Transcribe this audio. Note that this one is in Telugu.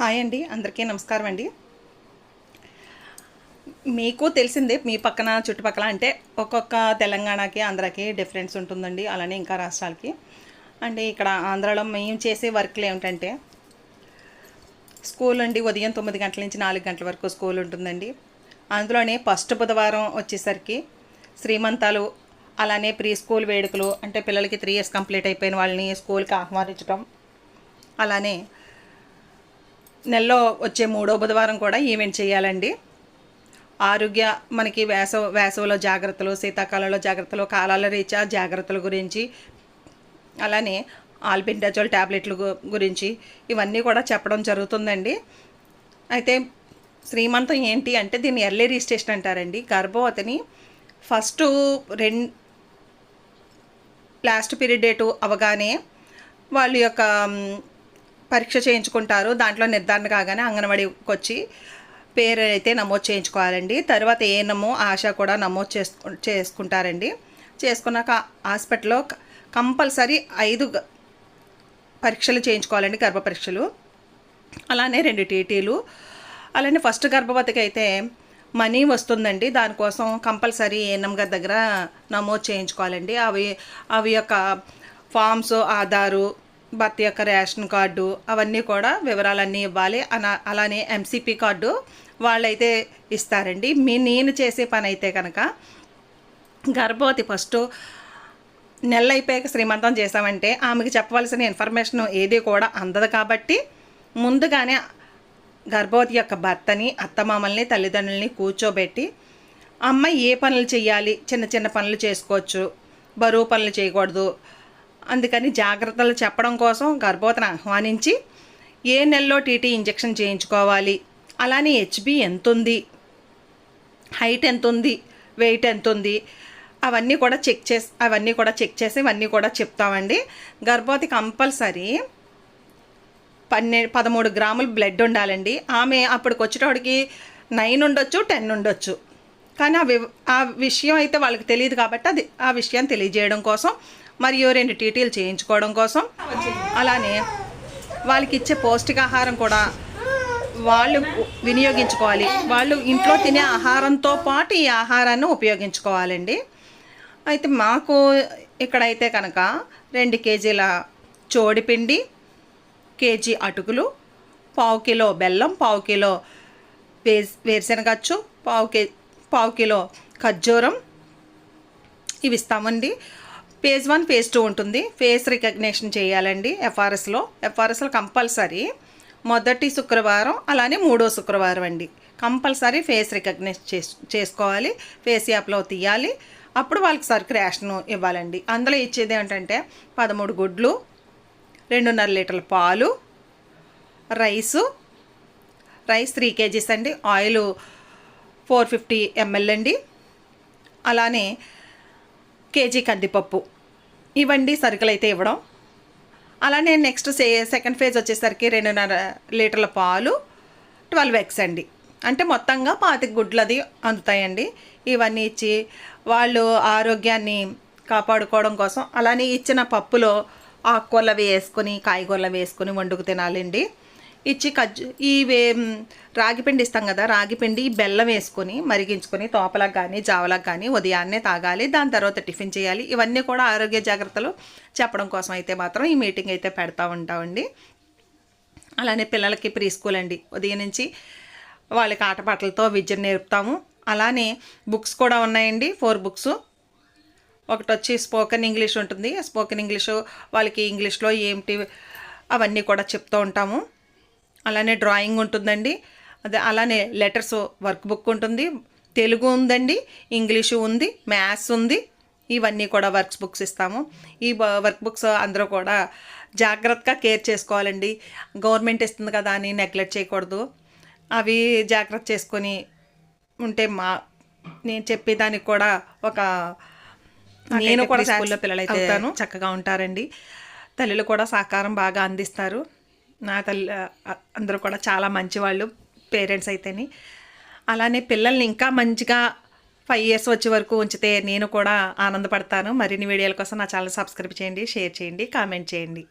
హాయ్ అండి అందరికీ నమస్కారం అండి. మీకు తెలిసిందే మీ పక్కన చుట్టుపక్కల అంటే ఒక్కొక్క తెలంగాణకి ఆంధ్రాకి డిఫరెన్స్ ఉంటుందండి అలానే ఇంకా రాష్ట్రాలకి. అంటే ఇక్కడ ఆంధ్రాలో మేము చేసే వర్క్లు ఏమిటంటే స్కూల్ అండి ఉదయం తొమ్మిది గంటల నుంచి నాలుగు గంటల వరకు స్కూల్ ఉంటుందండి. అందులోనే ఫస్ట్ బుధవారం వచ్చేసరికి శ్రీమంతాలు అలానే ప్రీ స్కూల్ వేడుకలు అంటే పిల్లలకి త్రీ ఇయర్స్ కంప్లీట్ అయిపోయిన వాళ్ళని స్కూల్కి ఆహ్వానించడం అలానే నెలలో వచ్చే మూడో బుధవారం కూడా ఈవెంట్ చేయాలండి. ఆరోగ్య మనకి వేసవ వేసవిలో జాగ్రత్తలు శీతాకాలంలో జాగ్రత్తలు కాలాల రీత్యా జాగ్రత్తల గురించి అలానే ఆల్బెండజోల్ ట్యాబ్లెట్ల గురించి ఇవన్నీ కూడా చెప్పడం జరుగుతుందండి. అయితే శ్రీమంతం ఏంటి అంటే దీన్ని ఎర్లీ రిజిస్ట్రేషన్ అంటారండి. గర్భవతిని ఫస్ట్ రెండు లాస్ట్ పీరియడ్ డేటు అవగానే వాళ్ళ యొక్క పరీక్ష చేయించుకుంటారు. దాంట్లో నిర్ధారణ కాగానే అంగన్వాడీకి వచ్చి పేరు అయితే నమోదు చేయించుకోవాలండి. తర్వాత ఏఎన్ఎంఓ ఆశ కూడా నమోదు చేసుకు చేసుకుంటారండి. చేసుకున్నాక హాస్పిటల్లో కంపల్సరీ ఐదు పరీక్షలు చేయించుకోవాలండి గర్భ పరీక్షలు. అలానే రెండు టీటీలు. అలానే ఫస్ట్ గర్భవతికి అయితే మనీ వస్తుందండి. దానికోసం కంపల్సరీ ఏఎన్ఎం గారి దగ్గర నమోదు చేయించుకోవాలండి. అవి అవి యొక్క ఫామ్స్ ఆధారు భర్త యొక్క రేషన్ కార్డు అవన్నీ కూడా వివరాలన్నీ ఇవ్వాలి. అన అలానే ఎంసీపీ కార్డు వాళ్ళైతే ఇస్తారండి. మీ నేను చేసే పని అయితే కనుక గర్భవతి ఫస్ట్ నెల అయిపోయాక శ్రీమంతం చేసామంటే ఆమెకి చెప్పవలసిన ఇన్ఫర్మేషన్ ఏది కూడా అందదు కాబట్టి ముందుగానే గర్భవతి యొక్క భర్తని అత్తమామల్ని తల్లిదండ్రుల్ని కూర్చోబెట్టి అమ్మాయి ఏ పనులు చేయాలి చిన్న చిన్న పనులు చేసుకోవచ్చు. బరువు పనులు చేయకూడదు. అందుకని జాగ్రత్తలు చెప్పడం కోసం గర్భవతిని ఆహ్వానించి ఏ నెలలో టీటీ ఇంజెక్షన్ చేయించుకోవాలి? అలానే హెచ్బి ఎంత ఉంది హైట్ ఎంత ఉంది వెయిట్ ఎంత ఉంది అవన్నీ కూడా చెక్ చేసి అవన్నీ కూడా చెక్ చేసి ఇవన్నీ కూడా చెప్తామండి. గర్భవతి కంపల్సరీ పన్నె పదమూడు గ్రాములు బ్లడ్ ఉండాలండి. ఆమె అప్పటికి వచ్చేటోడికి నైన్ ఉండొచ్చు టెన్ ఉండొచ్చు. కానీ ఆ వి ఆ విషయం అయితే వాళ్ళకి తెలియదు కాబట్టి అది ఆ విషయాన్ని తెలియజేయడం కోసం మరియు రెండు టీటీలు చేయించుకోవడం కోసం. అలానే వాళ్ళకి ఇచ్చే పౌష్టికాహారం కూడా వాళ్ళు వినియోగించుకోవాలి. వాళ్ళు ఇంట్లో తినే ఆహారంతో పాటు ఈ ఆహారాన్ని ఉపయోగించుకోవాలండి. అయితే మాకు ఇక్కడైతే కనుక రెండు కేజీల చోడిపిండి కేజీ అటుకులు పావు కిలో బెల్లం పావు కిలో వే వేరుశనగచ్చు పావు కే పావు కిలో ఖర్జూరం ఇవి ఇస్తామండి. ఫేజ్ వన్ ఫేజ్ టూ ఉంటుంది. ఫేస్ రికగ్నేషన్ చేయాలండి ఎఫ్ఆర్ఎస్లో ఎఫ్ఆర్ఎస్లో కంపల్సరీ మొదటి శుక్రవారం అలానే మూడో శుక్రవారం అండి. కంపల్సరీ ఫేస్ రికగ్నైజ్ చేస్ చేసుకోవాలి. ఫేస్ యాప్లో తీయాలి. అప్పుడు వాళ్ళకి సరుకు రేషన్ ఇవ్వాలండి. అందులో ఇచ్చేది ఏంటంటే పదమూడు గుడ్లు రెండున్నర లీటర్ల పాలు రైసు రైస్ త్రీ కేజీస్ అండి. ఆయిల్ ఫోర్ ఫిఫ్టీ ఎంఎల్ అండి. అలానే కేజీ కందిపప్పు. ఇవండి సరుకులు అయితే ఇవ్వడం. అలానే నెక్స్ట్ సే సెకండ్ ఫేజ్ వచ్చేసరికి రెండున్నర లీటర్ల పాలు ట్వెల్వ్ ఎగ్స్ అండి. అంటే మొత్తంగా పాతిక అది అందుతాయండి. ఇవన్నీ ఇచ్చి వాళ్ళు ఆరోగ్యాన్ని కాపాడుకోవడం కోసం అలానే ఇచ్చిన పప్పులో ఆకుకూరలు వేసుకొని కాయగూరలు వేసుకొని వండుకు తినాలండి. ఇచ్చి కజ్జు ఈ వే రాగిపిండి ఇస్తాం కదా రాగిపిండి బెల్లం వేసుకొని మరిగించుకొని తోపలకు కానీ జావలకు కానీ ఉదయాన్నే తాగాలి. దాని తర్వాత టిఫిన్ చేయాలి. ఇవన్నీ కూడా ఆరోగ్య జాగ్రత్తలు చెప్పడం కోసం అయితే మాత్రం ఈ మీటింగ్ అయితే పెడతా ఉంటామండి. అలానే పిల్లలకి ప్రీ స్కూల్ అండి. ఉదయం నుంచి వాళ్ళకి ఆటపాటలతో విద్యను నేర్పుతాము. అలానే బుక్స్ కూడా ఉన్నాయండి ఫోర్ బుక్స్. ఒకటి వచ్చి స్పోకెన్ ఇంగ్లీష్ ఉంటుంది. స్పోకెన్ ఇంగ్లీషు వాళ్ళకి ఇంగ్లీష్లో ఏమిటి అవన్నీ కూడా చెప్తూ ఉంటాము. అలానే డ్రాయింగ్ ఉంటుందండి. అదే అలానే లెటర్స్ వర్క్ బుక్ ఉంటుంది. తెలుగు ఉందండి ఇంగ్లీషు ఉంది మ్యాథ్స్ ఉంది. ఇవన్నీ కూడా వర్క్స్ బుక్స్ ఇస్తాము. ఈ వర్క్ బుక్స్ అందరూ కూడా జాగ్రత్తగా కేర్ చేసుకోవాలండి. గవర్నమెంట్ ఇస్తుంది కదా అని నెగ్లెక్ట్ చేయకూడదు. అవి జాగ్రత్త చేసుకొని ఉంటే మా నేను చెప్పేదానికి కూడా ఒక నేను కూడా స్కూల్లో పిల్లలు అయితే చక్కగా ఉంటారండి. తల్లులు కూడా సహకారం బాగా అందిస్తారు. నా తల్లి అందరూ కూడా చాలా మంచివాళ్ళు పేరెంట్స్ అయితేని. అలానే పిల్లల్ని ఇంకా మంచిగా ఫైవ్ ఇయర్స్ వచ్చే వరకు ఉంచితే నేను కూడా ఆనందపడతాను. మరిన్ని వీడియోల కోసం నా ఛానల్ సబ్స్క్రైబ్ చేయండి షేర్ చేయండి కామెంట్ చేయండి.